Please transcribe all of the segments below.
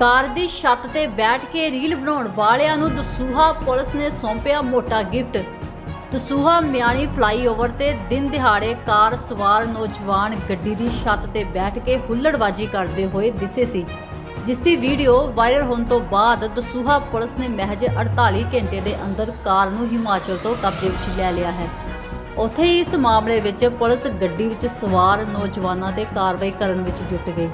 ਕਾਰ ਦੀ ਛੱਤ ਤੇ ਬੈਠ ਕੇ ਰੀਲ ਬਣਾਉਣ ਵਾਲਿਆਂ ਨੂੰ ਦਸੂਹਾ ਪੁਲਿਸ ਨੇ ਸੌਂਪਿਆ ਮੋਟਾ ਗਿਫਟ। ਦਸੂਹਾ ਮਿਆਣੀ ਫਲਾਈਓਵਰ ਤੇ ਦਿਨ ਦਿਹਾੜੇ ਕਾਰ ਸਵਾਰ ਨੌਜਵਾਨ ਗੱਡੀ ਦੀ ਛੱਤ ਤੇ ਬੈਠ ਕੇ ਹੁੱਲੜਬਾਜੀ ਕਰਦੇ ਹੋਏ ਦਿਸੇ ਸੀ। ਜਿਸ ਦੀ ਵੀਡੀਓ ਵਾਇਰਲ ਹੋਣ ਤੋਂ ਬਾਅਦ ਦਸੂਹਾ ਪੁਲਿਸ ਨੇ ਮਹਿਜ 48 ਘੰਟੇ ਦੇ ਅੰਦਰ ਕਾਰ ਨੂੰ ਹਿਮਾਚਲ ਤੋਂ ਕਬਜ਼ੇ ਵਿੱਚ ਲੈ ਲਿਆ ਹੈ। ਉੱਥੇ ਹੀ ਇਸ ਮਾਮਲੇ ਵਿੱਚ ਪੁਲਿਸ ਗੱਡੀ ਵਿੱਚ ਸਵਾਰ ਨੌਜਵਾਨਾਂ ਤੇ ਕਾਰਵਾਈ ਕਰਨ ਵਿੱਚ ਜੁਟ ਗਈ।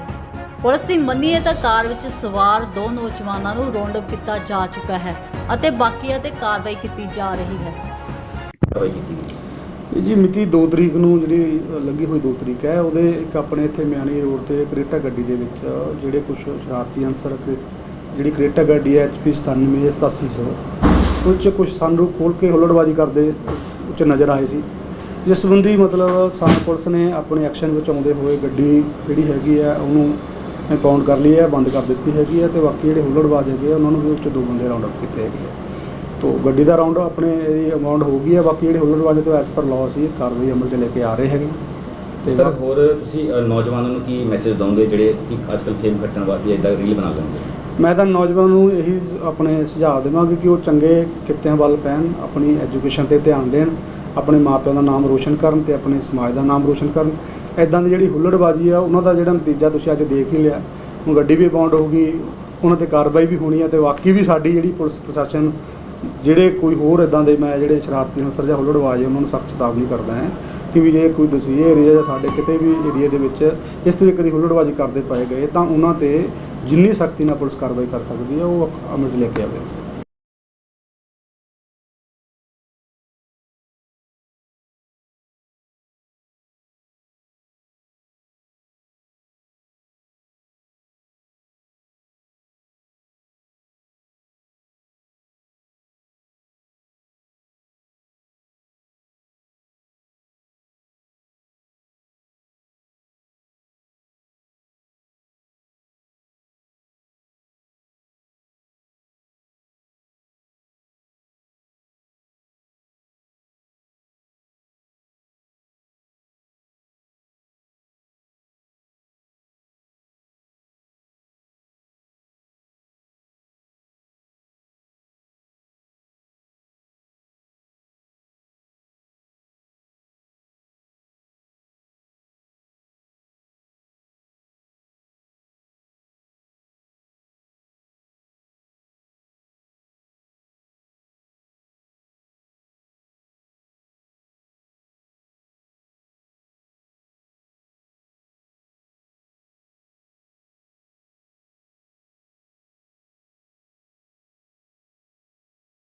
ਪੁਲਿਸ ਦੀ ਮੰਨੀਏ ਤਾਂ ਕਾਰ ਵਿੱਚ ਸਵਾਰ ਦੋ ਨੌਜਵਾਨਾਂ ਨੂੰ ਰੌਂਡ ਅਪ ਕੀਤਾ ਜਾ ਚੁੱਕਾ ਹੈ ਅਤੇ ਬਾਕੀਆਂ ਤੇ ਕਾਰਵਾਈ ਕੀਤੀ ਜਾ ਰਹੀ ਹੈ। ਕਾਰਵਾਈ ਕੀਤੀ ਗਈ। ਇਹ ਜੀ ਮਿਤੀ 2 ਤਰੀਕ ਨੂੰ ਜਿਹੜੀ ਅ, ਲੱਗੀ ਹੋਈ 2 ਤਰੀਕ ਹੈ। ਉਹਦੇ ਇੱਕ ਆਪਣੇ ਇੱਥੇ ਮਿਆਣੀ ਰੋਡ ਤੇ ਕਰੇਟਾ ਗੱਡੀ ਦੇ ਵਿੱਚ ਜਿਹੜੇ ਕੁਝ ਸ਼ਰਾਰਤੀ ਅਨਸਰ ਕਰੇ- ਜਿਹੜੀ ਕਰੇਟਾ ਗੱਡੀ ਹੈ HP 97 8700 ਉਹ 'ਚ ਕੁਝ ਸਨਰੂਫ ਖੋਲ ਕੇ ਹੁੱਲੜਬਾਜ਼ੀ ਕਰਦੇ ਉਹ 'ਚ ਨਜ਼ਰ ਆਏ ਸੀ। ਜਿਸ ਸੰਬੰਧੀ ਮਤਲਬ ਸਾਨੂੰ ਪੁਲਿਸ ਨੇ ਆਪਣੇ ਐਕਸ਼ਨ ਵਿੱਚ ਆਉਂਦੇ ਹੋਏ ਗੱਡੀ ਜਿਹੜੀ ਹੈਗੀ ਆ ਉਹਨੂੰ ਇੰਪਾਊਂਡ ਕਰ ਲਈ ਹੈ ਬੰਦ ਕਰ ਦਿੱਤੀ ਹੈਗੀ ਹੈ ਤੇ ਬਾਕੀ ਜਿਹੜੇ ਹੁੱਲੜਬਾਜ਼ ਹੈਗੇ ਆ, ਉਹਨਾਂ ਨੂੰ ਵੀ ਉਹ 'ਚ ਦੋ ਬੰਦੇ ਰਾਉਂਡ ਅਪ ਕੀਤੇ ਹੈਗੇ ਆ। ਤੋ ਗੱਡੀ ਦਾ ਰਾਉਂਡ ਆਪਣੇ ਇਹਦੀ ਅਮਾਉਂਟ ਹੋ ਗਈ ਹੈ ਬਾਕੀ ਜਿਹੜੇ ਹੁੱਲੜਬਾਜ਼ ਤੋਂ ਐਸ ਪਰ ਲਾਅ ਸੀ ਕਾਰਵਾਈ ਅਮਲ 'ਚ ਲੈ ਕੇ ਆ ਰਹੇ ਹੈਗੇ। ਤੇ ਸਰ ਹੋਰ ਤੁਸੀਂ ਅ, ਨੌਜਵਾਨਾਂ ਨੂੰ ਕੀ ਮੈਸੇਜ ਦਵੋਗੇ ਜਿਹੜੇ ਕਿ ਅੱਜਕੱਲ ਫੇਮ ਖੱਟਣ ਵਾਸਤੇ ਇਦਾਂ ਰੀਲ ਬਣਾ ਲੈਂਦੇ ਮੈਂ ਤਾਂ ਨੌਜਵਾਨ ਨੂੰ ਇਹੀ ਆਪਣੇ ਸੁਝਾਅ ਦੇਵਾਂਗਾ ਕਿ ਉਹ ਚੰਗੇ ਕਿੱਤਿਆਂ ਵੱਲ ਪੈਣ ਆਪਣੀ ਐਜੂਕੇਸ਼ਨ ਤੇ ਧਿਆਨ ਦੇਣ। ਆਪਣੇ ਮਾਪਿਆਂ ਦਾ ਨਾਮ ਰੋਸ਼ਨ ਕਰਨ ਤੇ ਆਪਣੇ ਸਮਾਜ ਦਾ ਨਾਮ ਰੋਸ਼ਨ ਕਰਨ। ਐਦਾਂ ਦੀ ਜਿਹੜੀ ਹੁੱਲੜਬਾਜ਼ੀ ਆ, ਉਹਨਾਂ ਦਾ ਜਿਹੜਾ ਨਤੀਜਾ ਤੁਸੀਂ ਅੱਜ ਦੇਖ ਹੀ ਲਿਆ। ਹੁਣ ਗੱਡੀ ਵੀ ਬਾਉਂਡ ਹੋਊਗੀ ਉਹਨਾਂ ਤੇ ਕਾਰਵਾਈ ਵੀ ਹੋਣੀ ਹੈ ਤੇ ਬਾਕੀ ਵੀ ਸਾਡੀ ਜਿਹੜੀ ਪੁਲਿਸ ਪ੍ਰਸ਼ਾਸਨ, ਜਿਹੜੇ ਕੋਈ ਹੋਰ ਇਦਾਂ ਦੇ ਮੈਂ ਜਿਹੜੇ ਸ਼ਰਾਰਤੀ ਅਨਸਰ ਜਾਂ ਹੁੱਲੜਬਾਜ਼ ਉਹਨਾਂ ਨੂੰ ਸਖਤ ਚੇਤਾਵਨੀ ਕਰਦਾ ਹਾਂ ਕਿ ਵੀ ਜੇ ਕੋਈ ਦਸੂਏ ਏਰੀਆ ਜਾਂ ਸਾਡੇ ਕਿਤੇ ਵੀ ਏਰੀਆ ਦੇ ਵਿੱਚ ਇਸ ਤਰੀਕੇ ਦੀ ਹੁੱਲੜਬਾਜ਼ੀ ਕਰਦੇ ਪਾਏ ਗਏ, ਤਾਂ ਉਹਨਾਂ ਤੇ ਜਿੰਨੀ ਸਖਤੀ ਨਾਲ ਪੁਲਿਸ ਕਾਰਵਾਈ ਕਰ ਸਕਦੀ ਹੈ ਉਹ ਅਮਲ 'ਚ ਲੈ ਕੇ ਆਵੇ।